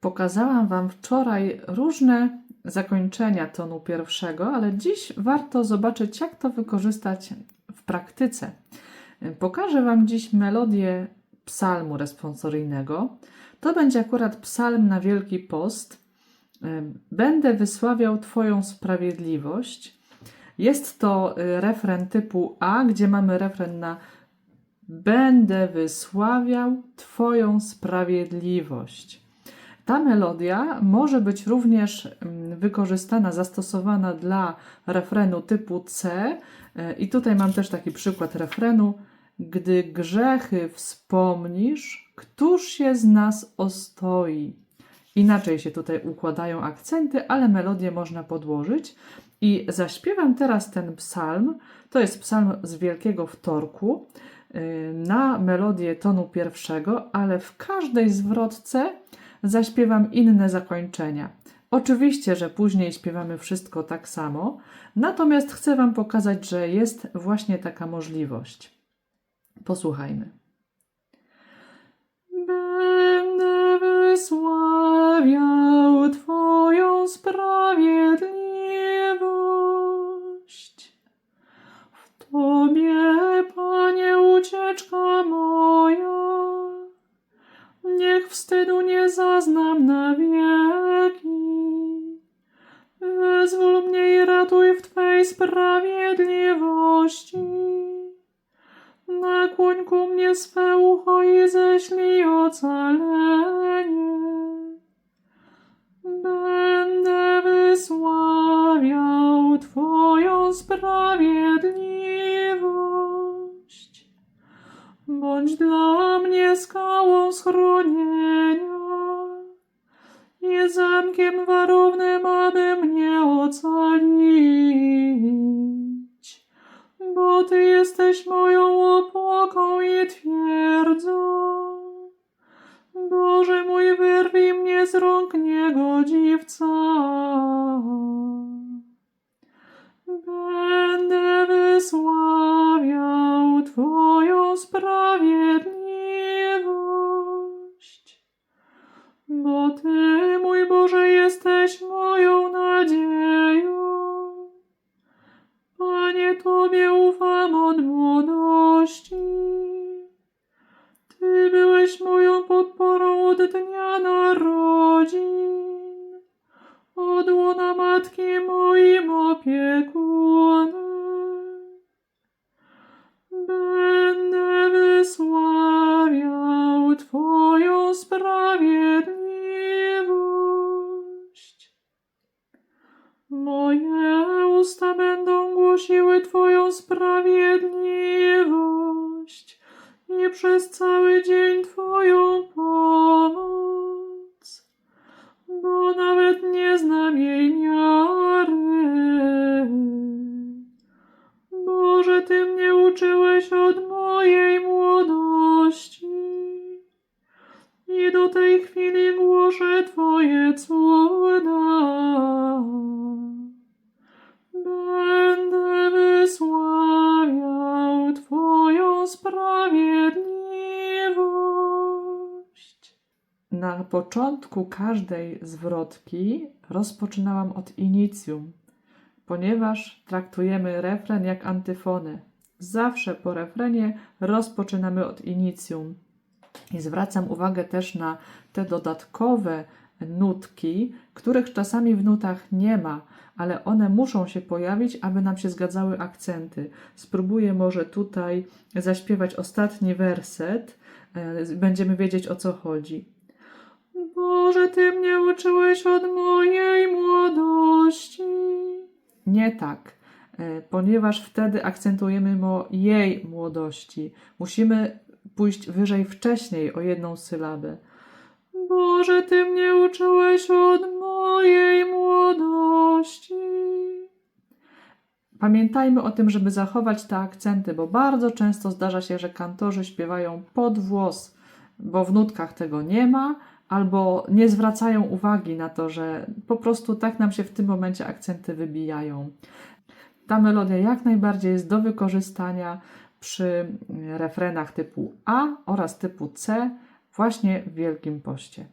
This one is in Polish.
Pokazałam Wam wczoraj różne zakończenia tonu pierwszego, ale dziś warto zobaczyć, jak to wykorzystać w praktyce. Pokażę Wam dziś melodię psalmu responsoryjnego. To będzie akurat psalm na Wielki Post. Będę wysławiał Twoją sprawiedliwość. Jest to y, refren typu A, gdzie mamy refren na Będę wysławiał Twoją sprawiedliwość. Ta melodia może być również mm, wykorzystana, zastosowana dla refrenu typu C. E, I tutaj mam też taki przykład refrenu. Gdy grzechy wspomnisz, któż się z nas ostoi? Inaczej się tutaj układają akcenty, ale melodię można podłożyć. I zaśpiewam teraz ten psalm. To jest psalm z Wielkiego Wtorku y, na melodię tonu pierwszego, ale w każdej zwrotce zaśpiewam inne zakończenia. Oczywiście, że później śpiewamy wszystko tak samo, natomiast chcę Wam pokazać, że jest właśnie taka możliwość. Posłuchajmy. Będę wysławiał sprawiedliwości. Nakłoń ku mnie swe ucho i ześlij ocalenie. Będę wysławiał Twoją sprawiedliwość. Bądź dla mnie skałą schronienia zamkiem warownym, Ty, mój Boże, jesteś moją nadzieją. Panie, Tobie ufam od młodości. Ty byłeś moją podporą od dnia narodzin. Od łona matki moim opiekunem. Będę wysławiał Twoją sprawiedliwość. Głosiły Twoją sprawiedliwość i przez cały dzień Twoją pomoc, bo nawet nie znam jej miary. Boże, Ty mnie uczyłeś od mojej młodości i do tej chwili głoszę Twoje cuda. Będę Na początku każdej zwrotki rozpoczynałam od inicjum, ponieważ traktujemy refren jak antyfonę. Zawsze po refrenie rozpoczynamy od inicjum. I zwracam uwagę też na te dodatkowe nutki, których czasami w nutach nie ma, ale one muszą się pojawić, aby nam się zgadzały akcenty. Spróbuję może tutaj zaśpiewać ostatni werset, e, będziemy wiedzieć o co chodzi. Boże, Ty mnie uczyłeś od mojej młodości. Nie tak, e, ponieważ wtedy akcentujemy mojej młodości. Musimy pójść wyżej wcześniej o jedną sylabę. Boże, Ty mnie uczyłeś od mojej młodości. Pamiętajmy o tym, żeby zachować te akcenty, bo bardzo często zdarza się, że kantorzy śpiewają pod włos, bo w nutkach tego nie ma, albo nie zwracają uwagi na to, że po prostu tak nam się w tym momencie akcenty wybijają. Ta melodia jak najbardziej jest do wykorzystania przy refrenach typu A oraz typu C właśnie w Wielkim Poście.